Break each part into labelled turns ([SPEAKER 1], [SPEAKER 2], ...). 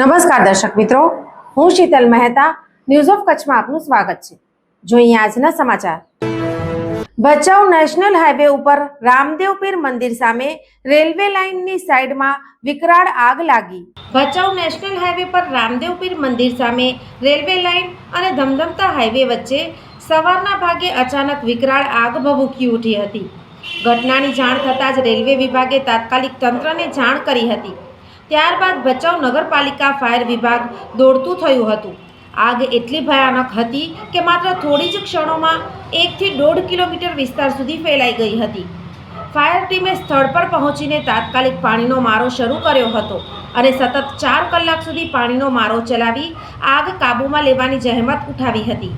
[SPEAKER 1] નમસ્કાર દર્શક મિત્રો, હું શીતલ મહેતા ન્યૂઝ ઓફ કચ્છમાં આપનું સ્વાગત છે. જોઈએ આજના સમાચાર. ભચાઉ નેશનલ હાઈવે ઉપર રામદેવ પીર મંદિર સામે રેલવે લાઇનની સાઈડમાં વિકરાળ આગ લાગી. ભચાઉ નેશનલ હાઈવે પર રામદેવ પીર મંદિર સામે રેલવે લાઇન અને ધમધમતા હાઈવે વચ્ચે સવારના ભાગે અચાનક વિકરાળ આગ ભભૂકી ઉઠી હતી. ઘટનાની જાણ થતાં જ રેલવે વિભાગે તાત્કાલિક તંત્રને જાણ કરી હતી. ત્યારબાદ ભચાઉ નગરપાલિકા ફાયર વિભાગ દોડતું થયું હતું. આગ એટલી ભયાનક હતી કે માત્ર થોડી જ ક્ષણોમાં એકથી દોઢ કિલોમીટર વિસ્તાર સુધી ફેલાઈ ગઈ હતી. ફાયર ટીમે સ્થળ પર પહોંચીને તાત્કાલિક પાણીનો મારો શરૂ કર્યો હતો અને સતત ચાર કલાક સુધી પાણીનો મારો ચલાવી આગ કાબૂમાં લેવાની જહેમત ઉઠાવી હતી.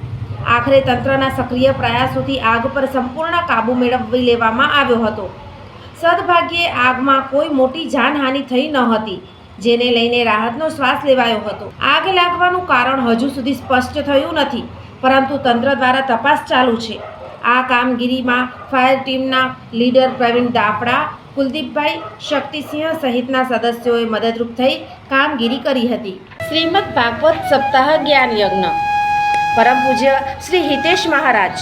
[SPEAKER 1] આખરે તંત્રના સક્રિય પ્રયાસોથી આગ પર સંપૂર્ણ કાબૂ મેળવી લેવામાં આવ્યો હતો. સદભાગ્યે આગમાં કોઈ મોટી જાનહાનિ થઈ ન હતી, જેને લઈને રાહતનો શ્વાસ લેવાયો હતો. આગ લાગવાનું કારણ હજુ સુધી સ્પષ્ટ થયું નથી, પરંતુ તંત્ર દ્વારા તપાસ ચાલુ છે. આ કામગીરીમાં ફાયર ટીમના લીડર પ્રવીણ દાપડા કુલદીપભાઈ શક્તિસિંહ સહિતના સદસ્યોએ મદદરૂપ થઈ કામગીરી કરી હતી. શ્રીમદ ભાગવત સપ્તાહ જ્ઞાન યજ્ઞ. પરમ પૂજ્ય શ્રી હિતેશ મહારાજ.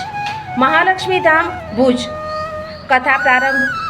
[SPEAKER 1] મહાલક્ષ્મી ધામ, ભુજ. કથા પ્રારંભ